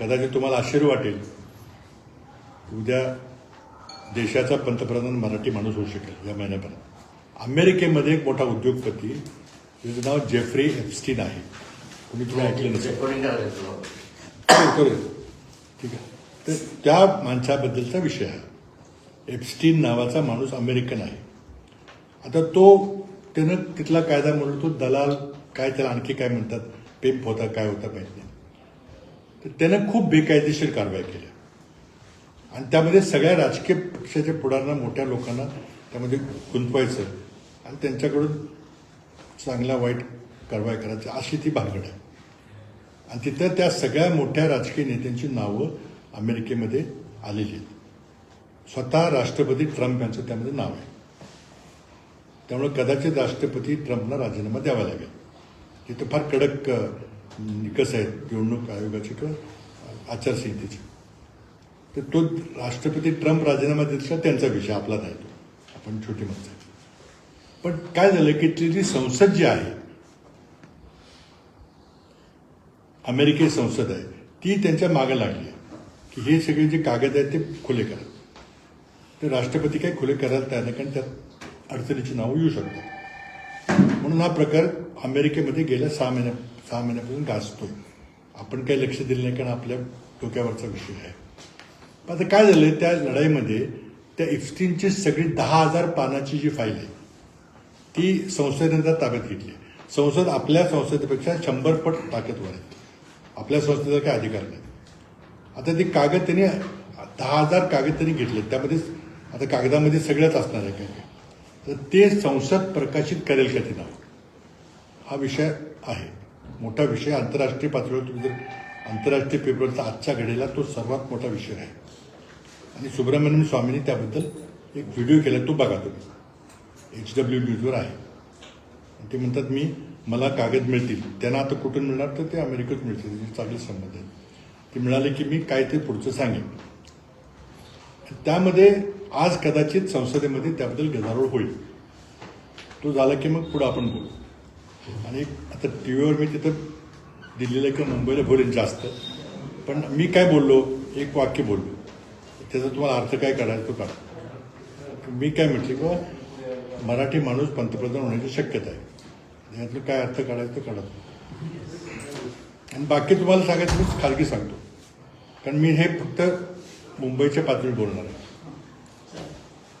कदाचित तुम्हाला आश्चर्य वाटेल. उद्या देशाचा पंतप्रधान मराठी माणूस होऊ शकेल या महिन्यापर्यंत. अमेरिकेमध्ये एक मोठा उद्योगपती त्याचं नाव जेफ्री एप्स्टीन आहे. तुम्ही तुम्ही ऐकलं नसेल. ठीक आहे. तर त्या माणसाबद्दलचा विषय आहे एप्स्टीन नावाचा माणूस अमेरिकन आहे. आता तो त्यानं तिथला कायदा म्हणून तो दलाल काय त्याला आणखी काय म्हणतात पेप होता काय होता माहीत नाही. तर त्यानं खूप बेकायदेशीर कारवाई केल्या आणि त्यामध्ये सगळ्या राजकीय पक्षाच्या पुढाऱ्यांना मोठ्या लोकांना त्यामध्ये गुंतवायचं आणि त्यांच्याकडून चांगला वाईट कारवाई करायची अशी ती भानगड आहे. आणि तिथं त्या सगळ्या मोठ्या राजकीय नेत्यांची नावं अमेरिकेमध्ये आलेली आहेत. स्वतः राष्ट्रपती ट्रम्प यांचं त्यामध्ये नाव आहे. त्यामुळे कदाचित राष्ट्रपती ट्रम्पला राजीनामा द्यावा लागेल. तिथं फार कडक निकष आहेत निवडणूक आयोगाचे किंवा आचारसंहितेचे. तर तो राष्ट्रपती ट्रम्प राजीनामा देतला त्यांचा विषय आपला नाही तो. आपण छोटी माणसं पण काय झालं की ती जी संसद जी आहे अमेरिकी संसद आहे ती त्यांच्या मागे लागली आहे. की हे सगळे जे कागद आहेत ते खुले करा. ते राष्ट्रपती काही खुले करायला तयार नाही कारण त्यात अडचणीची नावं येऊ शकतात. म्हणून हा प्रकार अमेरिकेमध्ये गेल्या सहा महिन्या सहा महिन्यापासून गाजतोय आपण काही लक्ष दिलं नाही कारण आपल्या डोक्यावरचा विषय आहे. पण आता काय झालं त्या लढाईमध्ये त्या इफ्स्टीनची सगळी दहा हजार पानाची जी फाईल आहे ती संसदेनं ताब्यात घेतली आहे. संसद आपल्या संसदेपेक्षा शंभर पट ताकदवर आहे. आपल्या संस्थेचा काही अधिकार नाही. आता ते कागद त्यांनी दहा हजार कागद त्यांनी घेतले. त्यामध्ये आता कागदामध्ये सगळंच असणार आहे काय? तर ते संसद प्रकाशित करेल का ते नाव हा विषय आहे. मोठा विषय आंतरराष्ट्रीय पातळीवर तुम्ही जर आंतरराष्ट्रीय पेपरचा आजच्या घडीला तो सर्वात मोठा विषय आहे. आणि सुब्रमण्यम स्वामींनी त्याबद्दल एक व्हिडिओ केला तो बघा तुम्ही. एच डब्ल्यू न्यूजवर आहे. आणि ते म्हणतात मी मला कागद मिळतील. त्यांना आता कुठून मिळणार तर ते अमेरिकेत मिळतील. त्याचे चांगले संबंध आहेत. ते मिळाले की मी काय ते पुढचं सांगेन. त्यामध्ये आज कदाचित संसदेमध्ये त्याबद्दल गदारोळ होईल. तो झाला की मग पुढं आपण बोलू. आणि आता टी व्हीवर मी तिथं दिल्लीला किंवा मुंबईला बोलेन जास्त. पण मी काय बोललो? एक वाक्य बोललो. त्याचा तुम्हाला अर्थ काय काढायचा तो काढा. मी काय म्हटले किंवा मराठी माणूस पंतप्रधान होण्याची शक्यता आहे. यातलं काय अर्थ काढायचं तो काढा. आणि बाकी तुम्हाला सांगायचं मीच खालगी सांगतो. कारण मी हे फक्त मुंबईच्या पातळीवर बोलणार आहे.